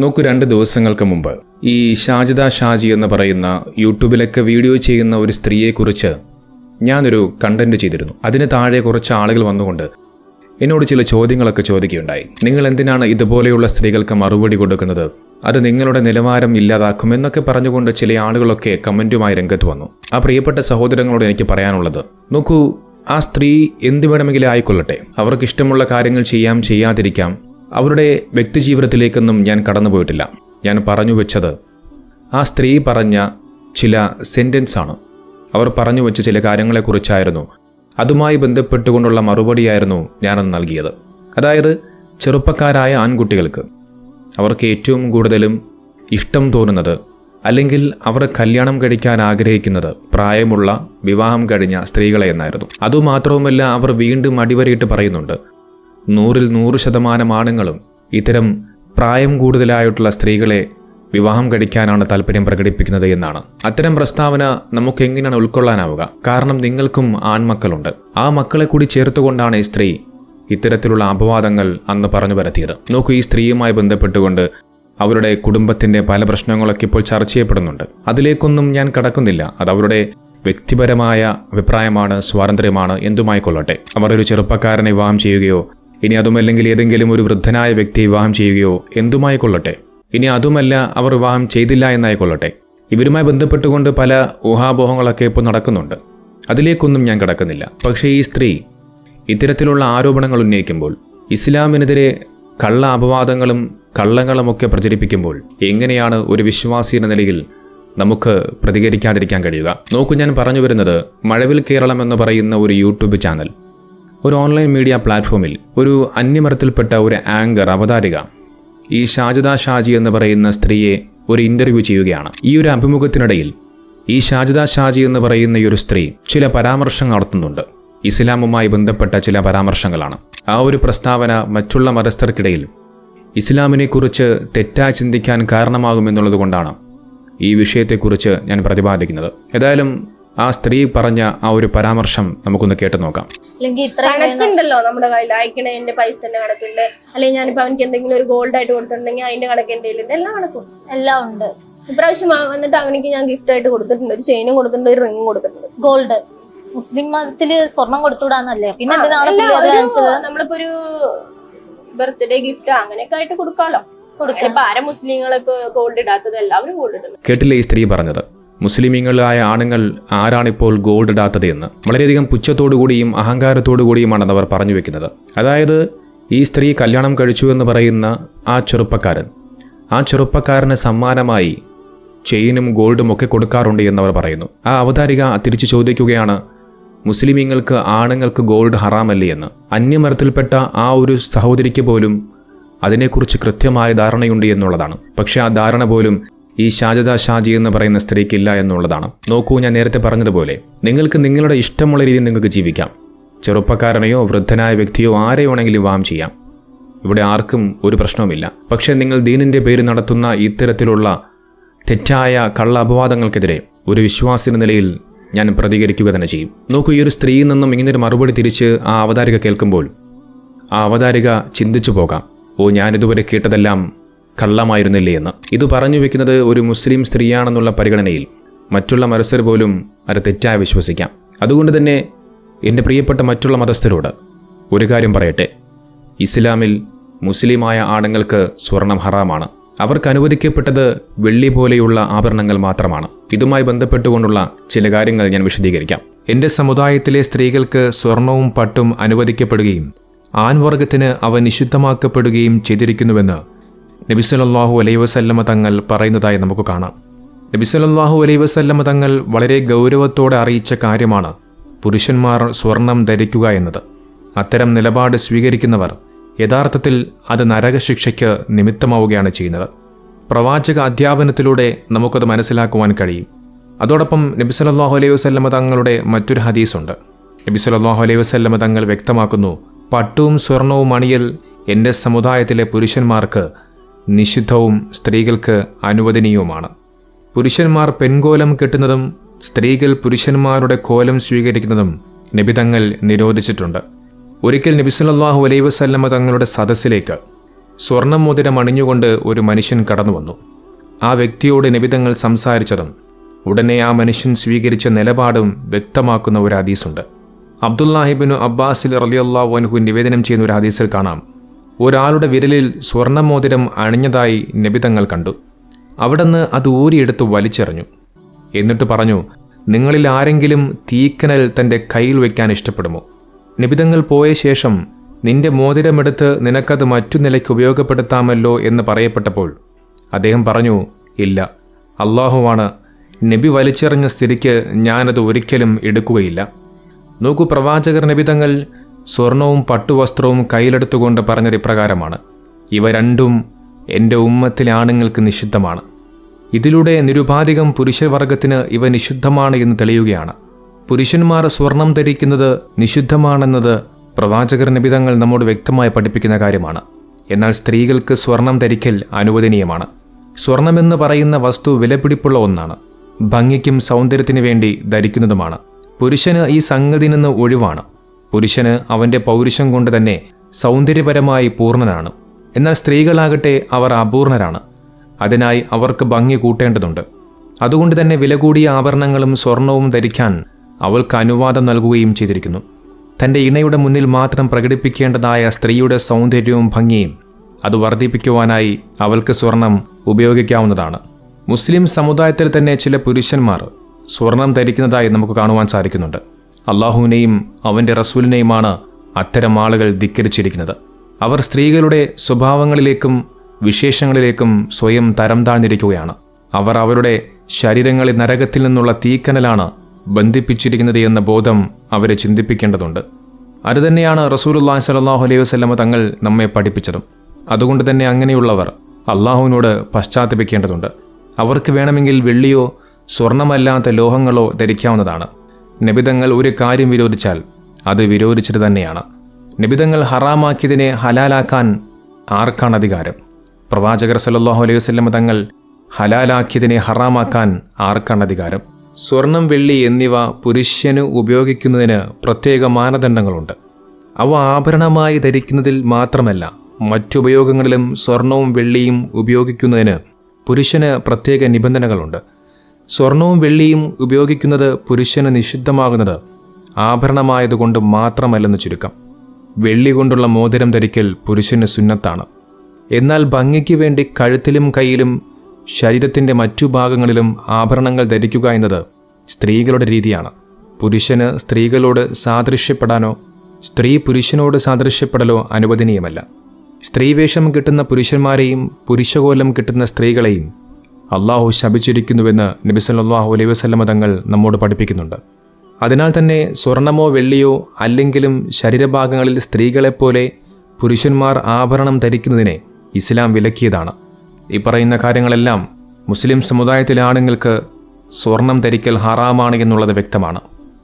നോക്കൂ രണ്ട് ദിവസങ്ങൾക്ക് മുമ്പ്. ഈ ഷാജിദ ഷാജി എന്ന് പറയുന്ന യൂട്യൂബിലൊക്കെ വീഡിയോ ചെയ്യുന്ന ഒരു സ്ത്രീയെക്കുറിച്ച് ഞാനൊരു കണ്ടന്റ് ചെയ്തിരുന്നു. അതിന് താഴെ കുറച്ച് ആളുകൾ വന്നുകൊണ്ട് എന്നോട് ചില ചോദ്യങ്ങളൊക്കെ ചോദിക്കുകയുണ്ടായി. നിങ്ങൾ എന്തിനാണ് ഇതുപോലെയുള്ള സ്ത്രീകൾക്ക് മറുപടി കൊടുക്കുന്നത്? അത് നിങ്ങളുടെ നിലവാരം ഇല്ലാതാക്കും എന്നൊക്കെ പറഞ്ഞുകൊണ്ട് ചില ആളുകളൊക്കെ കമന്റുമായി രംഗത്ത് വന്നു. ആ പ്രിയപ്പെട്ട സഹോദരങ്ങളോട് എനിക്ക് പറയാനുള്ളത് നോക്കൂ ആ സ്ത്രീ എന്ത് വേണമെങ്കിലും ആയിക്കൊള്ളട്ടെ. അവർക്ക് ഇഷ്ടമുള്ള കാര്യങ്ങൾ ചെയ്യാം ചെയ്യാതിരിക്കാം. അവരുടെ വ്യക്തിജീവിതത്തിലേക്കൊന്നും ഞാൻ കടന്നുപോയിട്ടില്ല. ഞാൻ പറഞ്ഞു വെച്ചത് ആ സ്ത്രീ പറഞ്ഞ ചില സെന്റൻസ് ആണ് അവർ പറഞ്ഞു വെച്ച ചില കാര്യങ്ങളെക്കുറിച്ചായിരുന്നു. അതുമായി ബന്ധപ്പെട്ടുകൊണ്ടുള്ള മറുപടിയായിരുന്നു ഞാനന്ന് നൽകിയത്. അതായത് ചെറുപ്പക്കാരായ ആൺകുട്ടികൾക്ക് അവർക്ക് ഏറ്റവും കൂടുതലും ഇഷ്ടം തോന്നുന്നത് അല്ലെങ്കിൽ അവർ കല്യാണം കഴിക്കാൻ ആഗ്രഹിക്കുന്നത് പ്രായമുള്ള വിവാഹം കഴിഞ്ഞ സ്ത്രീകളെ എന്നായിരുന്നു. അതുമാത്രവുമല്ല അവർ വീണ്ടും അടിവരയിട്ട് പറയുന്നുണ്ട്. നൂറിൽ നൂറ് ശതമാനം ആണുങ്ങളും ഇത്തരം പ്രായം കൂടുതലായിട്ടുള്ള സ്ത്രീകളെ വിവാഹം കഴിക്കാനാണ് താല്പര്യം പ്രകടിപ്പിക്കുന്നത് എന്നാണ്. അത്തരം പ്രസ്താവന നമുക്ക് എങ്ങനെയാണ് ഉൾക്കൊള്ളാനാവുക? കാരണം നിങ്ങൾക്കും ആൺമക്കളുണ്ട്. ആ മക്കളെ കൂടി ചേർത്തുകൊണ്ടാണ് ഈ സ്ത്രീ ഇത്തരത്തിലുള്ള അപവാദങ്ങൾ അന്ന് പറഞ്ഞു പരത്തിയത്. നോക്കൂ ഈ സ്ത്രീയുമായി ബന്ധപ്പെട്ടുകൊണ്ട് അവരുടെ കുടുംബത്തിന്റെ പല പ്രശ്നങ്ങളൊക്കെ ഇപ്പോൾ ചർച്ച ചെയ്യപ്പെടുന്നുണ്ട്. അതിലേക്കൊന്നും ഞാൻ കടക്കുന്നില്ല. അത് അവരുടെ വ്യക്തിപരമായ അഭിപ്രായമാണ് സ്വാതന്ത്ര്യമാണ്. എന്തുമായിക്കൊള്ളട്ടെ. അവർ ഒരു ചെറുപ്പക്കാരനെ വിവാഹം ചെയ്യുകയോ ഇനി അതുമല്ലെങ്കിൽ ഏതെങ്കിലും ഒരു വൃദ്ധനായ വ്യക്തി വിവാഹം ചെയ്യുകയോ എന്തുമായി കൊള്ളട്ടെ? ഇനി അതുമല്ല അവർ വിവാഹം ചെയ്തില്ല എന്നായിക്കൊള്ളട്ടെ ഇവരുമായി ബന്ധപ്പെട്ടുകൊണ്ട് പല ഊഹാപോഹങ്ങളൊക്കെ ഇപ്പോൾ നടക്കുന്നുണ്ട്. അതിലേക്കൊന്നും ഞാൻ കടക്കുന്നില്ല. പക്ഷേ ഈ സ്ത്രീ ഇത്തരത്തിലുള്ള ആരോപണങ്ങൾ ഉന്നയിക്കുമ്പോൾ ഇസ്ലാമിനെതിരെ കള്ള അപവാദങ്ങളും കള്ളങ്ങളുമൊക്കെ പ്രചരിപ്പിക്കുമ്പോൾ എങ്ങനെയാണ് ഒരു വിശ്വാസി എന്ന നിലയിൽ നമുക്ക് പ്രതികരിക്കാതിരിക്കാൻ കഴിയുക? നോക്കൂ ഞാൻ പറഞ്ഞു വരുന്നത് മഴവിൽ കേരളം എന്ന് പറയുന്ന ഒരു യൂട്യൂബ് ചാനൽ. ഒരു ഓൺലൈൻ മീഡിയ പ്ലാറ്റ്ഫോമിൽ ഒരു അന്യമരത്തിൽപ്പെട്ട ഒരു ആങ്കർ അവതാരിക. ഈ ഷാജദ ഷാജി എന്ന് പറയുന്ന സ്ത്രീയെ ഒരു ഇന്റർവ്യൂ ചെയ്യുകയാണ്. ഈ ഒരു അഭിമുഖത്തിനിടയിൽ ഈ ഷാജദ ഷാജി എന്ന് പറയുന്ന ഈ ഒരു സ്ത്രീ ചില പരാമർശങ്ങൾ നടത്തുന്നുണ്ട്. ഇസ്ലാമുമായി ബന്ധപ്പെട്ട ചില പരാമർശങ്ങളാണ്. ആ ഒരു പ്രസ്താവന മറ്റുള്ള മതസ്ഥർക്കിടയിൽ ഇസ്ലാമിനെക്കുറിച്ച് തെറ്റായി ചിന്തിക്കാൻ കാരണമാകുമെന്നുള്ളത് കൊണ്ടാണ് ഈ വിഷയത്തെക്കുറിച്ച് ഞാൻ പ്രതിപാദിക്കുന്നത്. ഏതായാലും ആ സ്ത്രീ പറഞ്ഞ ആ ഒരു പരാമർശം നമുക്കൊന്ന് കേട്ടു നോക്കാം. അല്ലെങ്കിൽ ഇത്ര കണക്കുണ്ടല്ലോ നമ്മുടെ കയ്യിൽ. പൈസ പൈസന്റെ കണക്കുണ്ട്. അല്ലെങ്കിൽ ഞാനിപ്പോ അവനക്ക് എന്തെങ്കിലും ഒരു ഗോൾഡ് ആയിട്ട് കൊടുത്തിട്ടുണ്ടെങ്കിൽ അതിന്റെ കണക്ക് എന്റെ കയ്യിലുണ്ട്. എല്ലാം കണക്കും. എല്ലാം ഉണ്ട്. ഇപ്രാവശ്യം വന്നിട്ട് അവനിക്ക് ഞാൻ ഗിഫ്റ്റ് ആയിട്ട് കൊടുത്തിട്ടുണ്ട്. ഒരു ചെയിനും കൊടുത്തിട്ടുണ്ട് ഒരു റിംഗ് കൊടുത്തിട്ടുണ്ട്. ഗോൾഡ് മുസ്ലിം മതത്തിൽ സ്വർണം കൊടുത്തുവിടാന്നല്ലേ? പിന്നെ നമ്മളിപ്പോ ഒരു ബർത്ത്ഡേ ഗിഫ്റ്റ് അങ്ങനെയൊക്കെ ആയിട്ട് കൊടുക്കാലോ. കൊടുക്കാം. ഇപ്പൊ ആരും മുസ്ലിങ്ങളെ ഇപ്പൊ ഗോൾഡ് ഇടാത്തത്? എല്ലാവരും ഗോൾഡ് ഇടുന്നു. കേട്ടില്ലേ ഈ സ്ത്രീ പറഞ്ഞത്? മുസ്ലിമീങ്ങളായ ആണുങ്ങൾ ആരാണിപ്പോൾ ഗോൾഡ് ഇടാത്തത് എന്ന് വളരെയധികം പുച്ഛത്തോടുകൂടിയും അഹങ്കാരത്തോടുകൂടിയുമാണ് അവർ പറഞ്ഞു വെക്കുന്നത്. അതായത് ഈ സ്ത്രീ കല്യാണം കഴിച്ചു എന്ന് പറയുന്ന ആ ചെറുപ്പക്കാരൻ ആ ചെറുപ്പക്കാരന് സമ്മാനമായി ചെയിനും ഗോൾഡും ഒക്കെ കൊടുക്കാറുണ്ട് എന്നവർ പറയുന്നു. ആ അവതാരിക തിരിച്ചു ചോദിക്കുകയാണ് മുസ്ലിമീങ്ങൾക്ക് ആണുങ്ങൾക്ക് ഗോൾഡ് ഹറാമല്ലേ എന്ന്? അന്യമരത്തിൽപ്പെട്ട ആ ഒരു സഹോദരിക്ക് പോലും അതിനെക്കുറിച്ച് കൃത്യമായ ധാരണയുണ്ട് എന്നുള്ളതാണ്. പക്ഷേ ആ ധാരണ പോലും ഈ ഷാജദ ഷാജി എന്ന് പറയുന്ന സ്ത്രീക്കില്ല എന്നുള്ളതാണ്. നോക്കൂ ഞാൻ നേരത്തെ പറഞ്ഞതുപോലെ നിങ്ങൾക്ക് നിങ്ങളുടെ ഇഷ്ടമുള്ള രീതിയിൽ നിങ്ങൾക്ക് ജീവിക്കാം. ചെറുപ്പക്കാരനെയോ വൃദ്ധനായ വ്യക്തിയോ ആരെ വേണമെങ്കിലും വാം ചെയ്യാം. ഇവിടെ ആർക്കും ഒരു പ്രശ്നവുമില്ല. പക്ഷേ നിങ്ങൾ ദീനിന്റെ പേര് നടത്തുന്ന ഇത്തരത്തിലുള്ള തെറ്റായ കള്ള അപവാദങ്ങൾക്കെതിരെ ഒരു വിശ്വാസിന് നിലയിൽ ഞാൻ പ്രതികരിക്കുക തന്നെ ചെയ്യും. നോക്കൂ ഈ ഒരു സ്ത്രീയിൽ നിന്നും ഇങ്ങനൊരു മറുപടി തിരിച്ച് ആ അവതാരിക കേൾക്കുമ്പോൾ ആ അവതാരിക ചിന്തിച്ചു പോകാം. ഓ ഞാനിതുവരെ കേട്ടതെല്ലാം കള്ളമായിരുന്നില്ലേ എന്ന്. ഇത് പറഞ്ഞു വെക്കുന്നത് ഒരു മുസ്ലിം സ്ത്രീയാണെന്നുള്ള പരിഗണനയിൽ. മറ്റുള്ള മനസ്സർ പോലും അത് തെറ്റായി വിശ്വസിക്കാം. അതുകൊണ്ട് തന്നെ എന്റെ പ്രിയപ്പെട്ട മറ്റുള്ള മതസ്ഥരോട് ഒരു കാര്യം പറയട്ടെ. ഇസ്ലാമിൽ മുസ്ലിമായ ആണുങ്ങൾക്ക് സ്വർണം ഹറാമാണ്. അവർക്ക് അനുവദിക്കപ്പെട്ടത് വെള്ളി പോലെയുള്ള ആഭരണങ്ങൾ മാത്രമാണ്. ഇതുമായി ബന്ധപ്പെട്ടുകൊണ്ടുള്ള ചില കാര്യങ്ങൾ ഞാൻ വിശദീകരിക്കാം. എന്റെ സമുദായത്തിലെ സ്ത്രീകൾക്ക് സ്വർണവും പട്ടും അനുവദിക്കപ്പെടുകയും ആൺവർഗത്തിന് അവ നിഷിദ്ധമാക്കപ്പെടുകയും ചെയ്തിരിക്കുന്നുവെന്ന് നബിസലല്ലാഹു അലൈ വസല്ലമ തങ്ങൾ പറയുന്നതായി നമുക്ക് കാണാം. നബിസലല്ലാഹു അലൈ വസല്ലമ തങ്ങൾ വളരെ ഗൗരവത്തോടെ അറിയിച്ച കാര്യമാണ് പുരുഷന്മാർ സ്വർണം ധരിക്കുക എന്നത്. അത്തരം നിലപാട് സ്വീകരിക്കുന്നവർ യഥാർത്ഥത്തിൽ അത് നരകശിക്ഷയ്ക്ക് നിമിത്തമാവുകയാണ് ചെയ്യുന്നത്. പ്രവാചക അധ്യാപനത്തിലൂടെ നമുക്കത് മനസ്സിലാക്കുവാൻ കഴിയും. അതോടൊപ്പം നബി സല്ലല്ലാഹു അലൈഹി തങ്ങളുടെ മറ്റൊരു ഹദീസുണ്ട്. നബി സല്ലല്ലാഹു അലൈഹി തങ്ങൾ വ്യക്തമാക്കുന്നു പട്ടുവും സ്വർണവും അണിയൽ എന്റെ സമുദായത്തിലെ പുരുഷന്മാർക്ക് നിഷിദ്ധവും സ്ത്രീകൾക്ക് അനുവദനീയവുമാണ്. പുരുഷന്മാർ പെൺകോലം കെട്ടുന്നതും സ്ത്രീകൾ പുരുഷന്മാരുടെ കോലം സ്വീകരിക്കുന്നതും നബി തങ്ങൾ നിരോധിച്ചിട്ടുണ്ട്. ഒരിക്കൽ നബി അലൈ വസല്ലമ തങ്ങളുടെ സദസ്സിലേക്ക് സ്വർണം മോതിരം അണിഞ്ഞുകൊണ്ട് ഒരു മനുഷ്യൻ കടന്നു വന്നു. ആ വ്യക്തിയോട് നിബിതങ്ങൾ സംസാരിച്ചതും ഉടനെ ആ മനുഷ്യൻ സ്വീകരിച്ച നിലപാടും വ്യക്തമാക്കുന്ന ഒരു ഹദീസുണ്ട്. അബ്ദുല്ലാഹിബിനു അബ്ബാസിൽ റലിയുള്ള വൻഹു നിവേദനം ചെയ്യുന്ന ഒരു ഹദീസിൽ കാണാം. ഒരാളുടെ വിരലിൽ സ്വർണമോതിരം അണിഞ്ഞതായി നിബിതങ്ങൾ കണ്ടു. അവിടുന്ന് അത് ഊരിയെടുത്ത് വലിച്ചെറിഞ്ഞു. എന്നിട്ട് പറഞ്ഞു നിങ്ങളിൽ ആരെങ്കിലും തീക്കനൽ തന്റെ കയ്യിൽ വയ്ക്കാൻ ഇഷ്ടപ്പെടുമോ? നിബിതങ്ങൾ പോയ ശേഷം നിന്റെ മോതിരമെടുത്ത് നിനക്കത് മറ്റു നിലയ്ക്ക് ഉപയോഗപ്പെടുത്താമല്ലോ എന്ന് പറയപ്പെട്ടപ്പോൾ അദ്ദേഹം പറഞ്ഞു ഇല്ല അള്ളാഹുവാണ്. നബി വലിച്ചെറിഞ്ഞ സ്ഥിതിക്ക് ഞാനത് ഒരിക്കലും എടുക്കുകയില്ല. നോക്കൂ പ്രവാചകർ നബിതങ്ങൾ സ്വർണവും പട്ടുവസ്ത്രവും കയ്യിലെടുത്തുകൊണ്ട് പറഞ്ഞത് ഇപ്രകാരമാണ്. ഇവ രണ്ടും എന്റെ ഉമ്മത്തിലെ ആണുങ്ങൾക്ക് നിഷിദ്ധമാണ്. ഇതിലൂടെ നിരുപാധികം പുരുഷവർഗത്തിന് ഇവ നിഷിദ്ധമാണ് എന്ന് തെളിയുകയാണ്. പുരുഷന്മാർ സ്വർണം ധരിക്കുന്നത് നിഷിദ്ധമാണെന്നത് പ്രവാചകർ നിബിതങ്ങൾ നമ്മോട് വ്യക്തമായി പഠിപ്പിക്കുന്ന കാര്യമാണ്. എന്നാൽ സ്ത്രീകൾക്ക് സ്വർണം ധരിക്കൽ അനുവദനീയമാണ്. സ്വർണമെന്ന് പറയുന്ന വസ്തു വിലപിടിപ്പുള്ള ഒന്നാണ്. ഭംഗിക്കും സൗന്ദര്യത്തിനു വേണ്ടി ധരിക്കുന്നതുമാണ്. പുരുഷന് ഈ സംഗതി നിന്ന് ഒഴിവാണ്. പുരുഷന് അവന്റെ പൗരുഷം കൊണ്ട് തന്നെ സൗന്ദര്യപരമായി പൂർണനാണ്. എന്നാൽ സ്ത്രീകളാകട്ടെ അവർ അപൂർണരാണ്. അതിനായി അവർക്ക് ഭംഗി കൂട്ടേണ്ടതുണ്ട്. അതുകൊണ്ട് തന്നെ വില കൂടിയ ആഭരണങ്ങളും സ്വർണവും ധരിക്കാൻ അവൾക്ക് അനുവാദം നൽകുകയും ചെയ്തിരിക്കുന്നു. തന്റെ ഇണയുടെ മുന്നിൽ മാത്രം പ്രകടിപ്പിക്കേണ്ടതായ സ്ത്രീയുടെ സൗന്ദര്യവും ഭംഗിയും അത് വർദ്ധിപ്പിക്കുവാനായി അവൾക്ക് സ്വർണം ഉപയോഗിക്കാവുന്നതാണ്. മുസ്ലിം സമുദായത്തിൽ തന്നെ ചില പുരുഷന്മാർ സ്വർണം ധരിക്കുന്നതായി നമുക്ക് കാണുവാൻ സാധിക്കുന്നുണ്ട്. അള്ളാഹുവിനെയും അവന്റെ റസൂലിനെയുമാണ് അത്തരം ആളുകൾ ധിക്കരിച്ചിരിക്കുന്നത്. അവർ സ്ത്രീകളുടെ സ്വഭാവങ്ങളിലേക്കും വിശേഷങ്ങളിലേക്കും സ്വയം തരം താഴ്ന്നിരിക്കുകയാണ്. അവർ അവരുടെ ശരീരങ്ങളിൽ നരകത്തിൽ നിന്നുള്ള തീക്കനലാണ് ബന്ധിപ്പിച്ചിരിക്കുന്നത് എന്ന ബോധം അവരെ ചിന്തിപ്പിക്കേണ്ടതുണ്ട്. അതുതന്നെയാണ് റസൂലുല്ലാഹി സലാഹു അലൈഹി വസ്ലമ തങ്ങൾ നമ്മെ പഠിപ്പിച്ചതും. അതുകൊണ്ട് തന്നെ അങ്ങനെയുള്ളവർ അള്ളാഹുവിനോട് പശ്ചാത്തപിക്കേണ്ടതുണ്ട്. അവർക്ക് വേണമെങ്കിൽ വെള്ളിയോ സ്വർണമല്ലാത്ത ലോഹങ്ങളോ ധരിക്കാവുന്നതാണ്. നിബിതങ്ങൾ ഒരു കാര്യം വിരോധിച്ചാൽ അത് വിരോധിച്ചത് തന്നെയാണ്. നിബിതങ്ങൾ ഹറാമാക്കിയതിനെ ഹലാലാക്കാൻ ആർക്കാണ് അധികാരം? പ്രവാചകർ സല്ലല്ലാഹു അലൈഹി വസ്ലമ തങ്ങൾ ഹലാലാക്കിയതിനെ ഹറാമാക്കാൻ ആർക്കാണ് അധികാരം? സ്വർണം വെള്ളി എന്നിവ പുരുഷന് ഉപയോഗിക്കുന്നതിന് പ്രത്യേക മാനദണ്ഡങ്ങളുണ്ട്. അവ ആഭരണമായി ധരിക്കുന്നതിൽ മാത്രമല്ല മറ്റുപയോഗങ്ങളിലും സ്വർണവും വെള്ളിയും ഉപയോഗിക്കുന്നതിന് പുരുഷന് പ്രത്യേക നിബന്ധനകളുണ്ട്. സ്വർണവും വെള്ളിയും ഉപയോഗിക്കുന്നത് പുരുഷന് നിഷിദ്ധമാകുന്നത് ആഭരണമായതുകൊണ്ട് മാത്രമല്ലെന്ന് ചുരുക്കം. വെള്ളി കൊണ്ടുള്ള മോതിരം ധരിക്കൽ പുരുഷന് സുന്നത്താണ്. എന്നാൽ ഭംഗിക്ക് വേണ്ടി കഴുത്തിലും കയ്യിലും ശരീരത്തിന്റെ മറ്റു ഭാഗങ്ങളിലും ആഭരണങ്ങൾ ധരിക്കുക എന്നത് സ്ത്രീകളുടെ രീതിയാണ്. പുരുഷന് സ്ത്രീകളോട് സാദൃശ്യപ്പെടാനോ സ്ത്രീ പുരുഷനോട് സാദൃശ്യപ്പെടലോ അനുവദനീയമല്ല. സ്ത്രീവേഷം കിട്ടുന്ന പുരുഷന്മാരെയും പുരുഷകോലം കിട്ടുന്ന സ്ത്രീകളെയും അള്ളാഹു ശപിച്ചിരിക്കുന്നുവെന്ന് നബി സല്ലല്ലാഹു അലൈഹി വസല്ലമ തങ്ങൾ നമ്മോട് പഠിപ്പിക്കുന്നുണ്ട്. അതിനാൽ തന്നെ സ്വർണമോ വെള്ളിയോ അല്ലെങ്കിലും ശരീരഭാഗങ്ങളിൽ സ്ത്രീകളെപ്പോലെ പുരുഷന്മാർ ആഭരണം ധരിക്കുന്നതിനെ ഇസ്ലാം വിലക്കിയതാണ്. ഈ പറയുന്ന കാര്യങ്ങളെല്ലാം മുസ്ലിം സമുദായത്തിലെ ആണുങ്ങൾക്ക് സ്വർണം ധരിക്കൽ ഹറാമാണ് എന്നുള്ളത് വ്യക്തമാണ്.